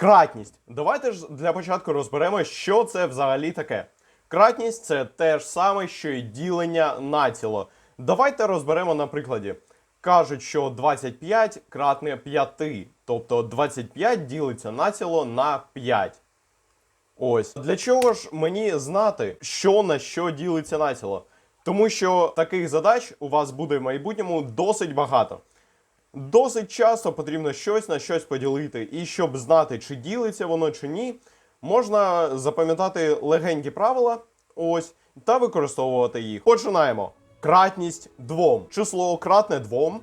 Кратність. Давайте ж для початку розберемо, що це взагалі таке. Кратність це те ж саме, що і ділення націло. Давайте розберемо на прикладі. Кажуть, що 25 кратне 5, тобто 25 ділиться націло на 5. Ось для чого ж мені знати, що на що ділиться націло? Тому що таких задач у вас буде в майбутньому досить багато. Досить часто потрібно щось на щось поділити, і щоб знати, чи ділиться воно чи ні, можна запам'ятати легенькі правила, ось, та використовувати їх. Починаємо. Кратність двом. Число кратне двом,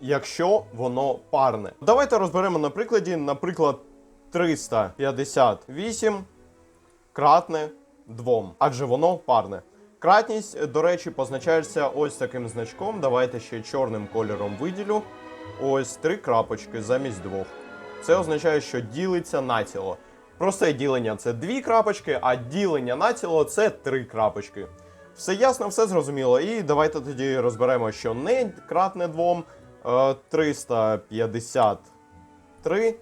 якщо воно парне. Давайте розберемо на прикладі, наприклад, 358 кратне двом, адже воно парне. Кратність, до речі, позначається ось таким значком. Давайте ще чорним кольором виділю. Ось три крапочки замість двох. Це означає, що ділиться націло. Просте ділення це дві крапочки, а ділення націло це три крапочки. Все ясно, все зрозуміло. І давайте тоді розберемо, що не кратне двом е, 353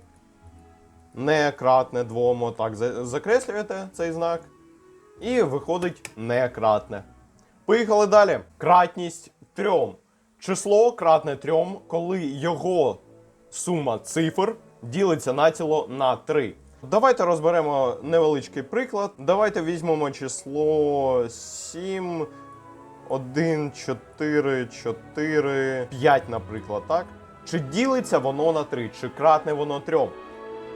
не кратне двом. Отак закреслюєте цей знак. І виходить некратне. Поїхали далі. Кратність трьом. Число кратне трьом, коли його сума цифр ділиться націло на 3. Давайте розберемо невеличкий приклад. Давайте візьмемо число 7, 1, 4, 4, 5, наприклад, так? Чи ділиться воно на 3, чи кратне воно 3?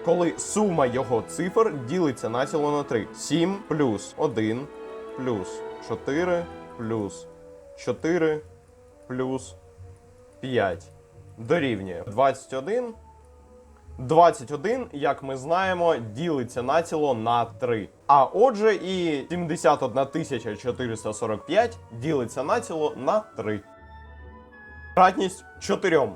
коли сума його цифр ділиться націло на 3. 7 плюс 1 плюс 4 плюс 4 плюс 5 дорівнює 21. 21, як ми знаємо, ділиться націло на 3. А отже, і 71 445 ділиться націло на 3. Кратність 4.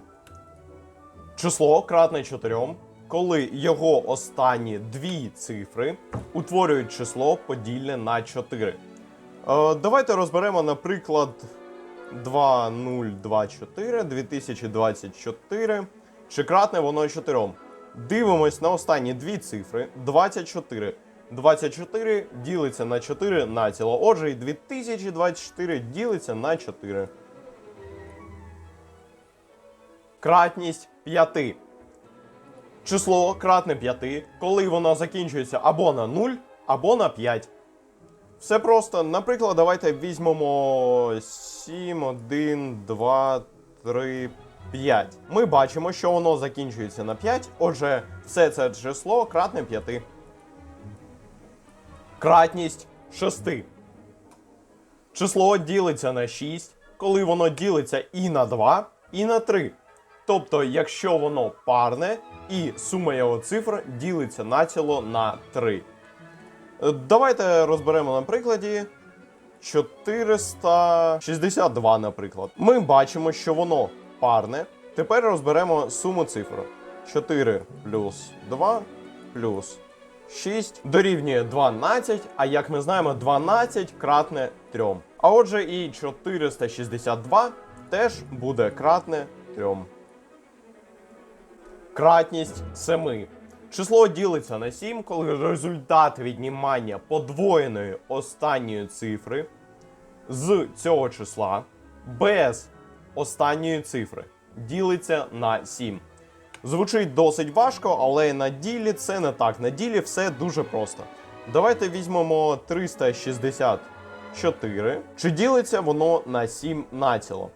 Число кратне 4, коли його останні дві цифри утворюють число подільне на 4. Е, давайте розберемо, наприклад, 2024 2024. Чи кратне воно 4. Дивимось на останні дві цифри 24. 24 ділиться на 4 націло. Отже, і 2024 ділиться на 4. Кратність 5. Число кратне 5, коли воно закінчується або на 0, або на 5. Все просто. Наприклад, давайте візьмемо 7, 1, 2, 3, 5. Ми бачимо, що воно закінчується на 5. Отже, все це число кратне 5. Кратність 6. Число ділиться на 6, коли воно ділиться і на 2, і на 3. Тобто, якщо воно парне і сума його цифр ділиться націло на 3. Давайте розберемо на прикладі 462, наприклад. Ми бачимо, що воно парне. Тепер розберемо суму цифр. 4 плюс 2 плюс 6 дорівнює 12, а як ми знаємо, 12 кратне 3. А отже, і 462 теж буде кратне 3. Кратність 7. Число ділиться на 7, коли результат віднімання подвоєної останньої цифри з цього числа без останньої цифри ділиться на 7. Звучить досить важко, але на ділі це не так. На ділі все дуже просто. Давайте візьмемо 364. Чи ділиться воно на 7 націло?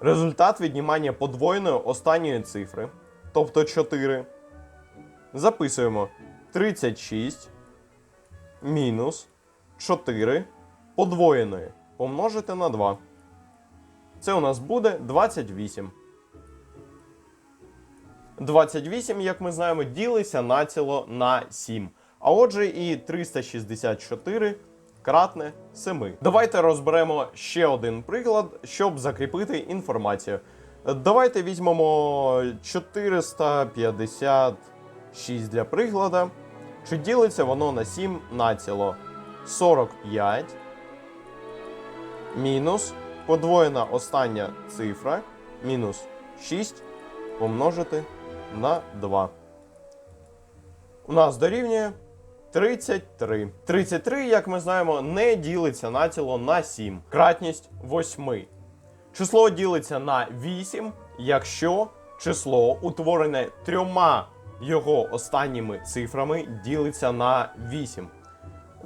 Результат віднімання подвоєної останньої цифри, тобто 4. Записуємо 36 мінус 4 подвоєної помножити на 2. Це у нас буде 28. 28, як ми знаємо, ділиться націло на 7. А отже, і 364 кратне 7. Давайте розберемо ще один приклад, щоб закріпити інформацію. Давайте візьмемо 456 для прикладу. Чи ділиться воно на 7 націло? 45 мінус подвоєна остання цифра мінус 6 помножити на 2. у нас дорівнює 33. 33, як ми знаємо, не ділиться націло на 7. Кратність 8. Число ділиться на 8, якщо число, утворене трьома його останніми цифрами, ділиться на 8.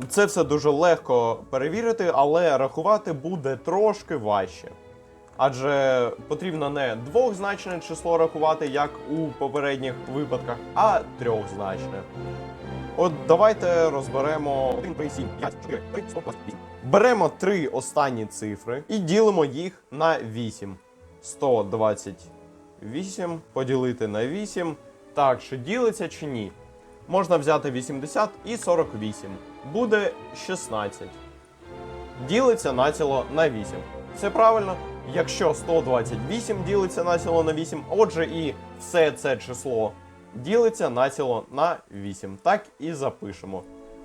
Це все дуже легко перевірити, але рахувати буде трошки важче. Адже потрібно не двохзначне число рахувати, як у попередніх випадках, а трьохзначне. От давайте розберемо 1, 3, 7, 5, 4, 3, 128. Беремо три останні цифри і ділимо їх на 8. 128 поділити на 8. Так, чи ділиться чи ні? Можна взяти 80 і 48. Буде 16. Ділиться націло на 8. Це правильно. Якщо 128 ділиться націло на 8, отже і все це число ділиться націло на 8. Так і запишемо.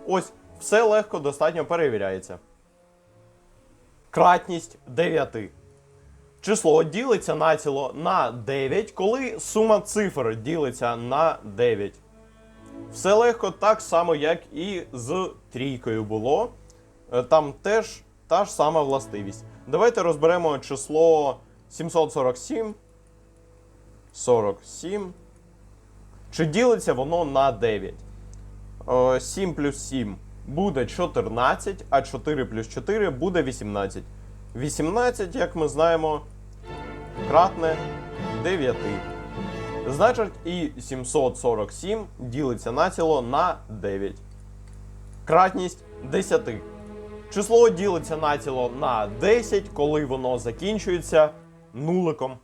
Ось, все легко достатньо перевіряється. Кратність 9. Число ділиться націло на 9, коли сума цифр ділиться на 9. Все легко так само, як і з трійкою було. Е, Там теж та ж сама властивість. Давайте розберемо число 747. 47. Чи ділиться воно на 9? Е, 7 плюс 7 буде 14, а 4 плюс 4 буде 18. 18, як ми знаємо, кратне 9. Значить, і 747 ділиться націло на 9. Кратність 10. Число ділиться націло на 10, коли воно закінчується нуликом.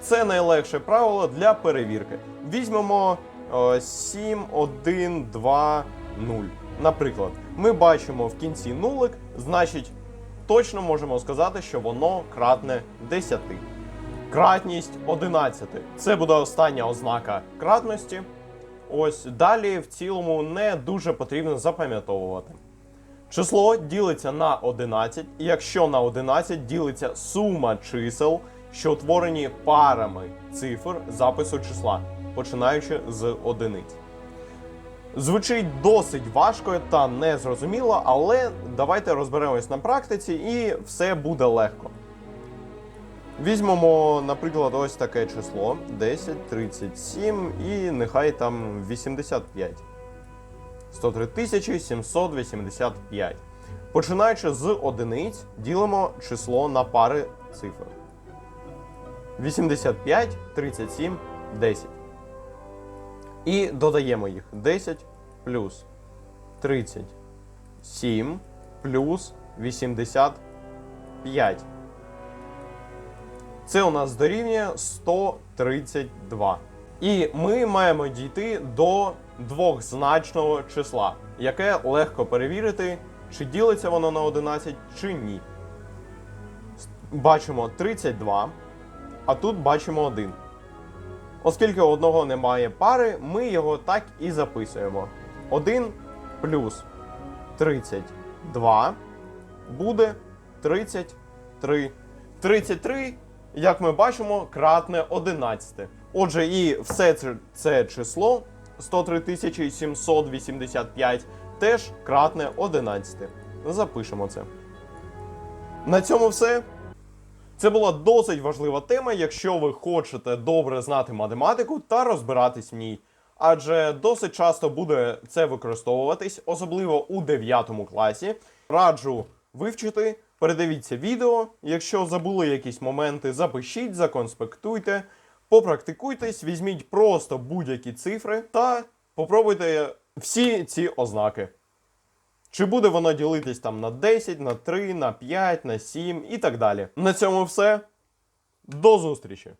Це найлегше правило для перевірки. Візьмемо е, 7, 1, 2, 0. Наприклад, ми бачимо в кінці нулик, значить, точно можемо сказати, що воно кратне 10. Кратність 11. Це буде остання ознака кратності. Ось далі в цілому не дуже потрібно запам'ятовувати. Число ділиться на 11, і якщо на 11 ділиться сума чисел, що утворені парами цифр запису числа, починаючи з одиниць. Звучить досить важко та незрозуміло, але давайте розберемось на практиці і все буде легко. Візьмемо, наприклад, ось таке число 10, 37 і нехай там 85. 103 785. Починаючи з одиниць, ділимо число на пари цифр. 85, 37, 10. І додаємо їх 10 плюс 37 плюс 85. Це у нас дорівнює 132. І ми маємо дійти до двохзначного числа, яке легко перевірити, чи ділиться воно на 11 чи ні. Бачимо 32, а тут бачимо 1. Оскільки одного немає пари, ми його так і записуємо. 1 плюс 32 буде 33. 33, як ми бачимо, кратне 11. Отже, і все це, це число 103 785 теж кратне 11. Запишемо це. На цьому все. Це була досить важлива тема, якщо ви хочете добре знати математику та розбиратись в ній. Адже досить часто буде це використовуватись, особливо у 9 класі. Раджу вивчити, передивіться відео. Якщо забули якісь моменти, запишіть, законспектуйте, попрактикуйтесь, візьміть просто будь-які цифри та попробуйте всі ці ознаки. Чи буде воно ділитись там на 10, на 3, на 5, на 7 і так далі. На цьому все. До зустрічі!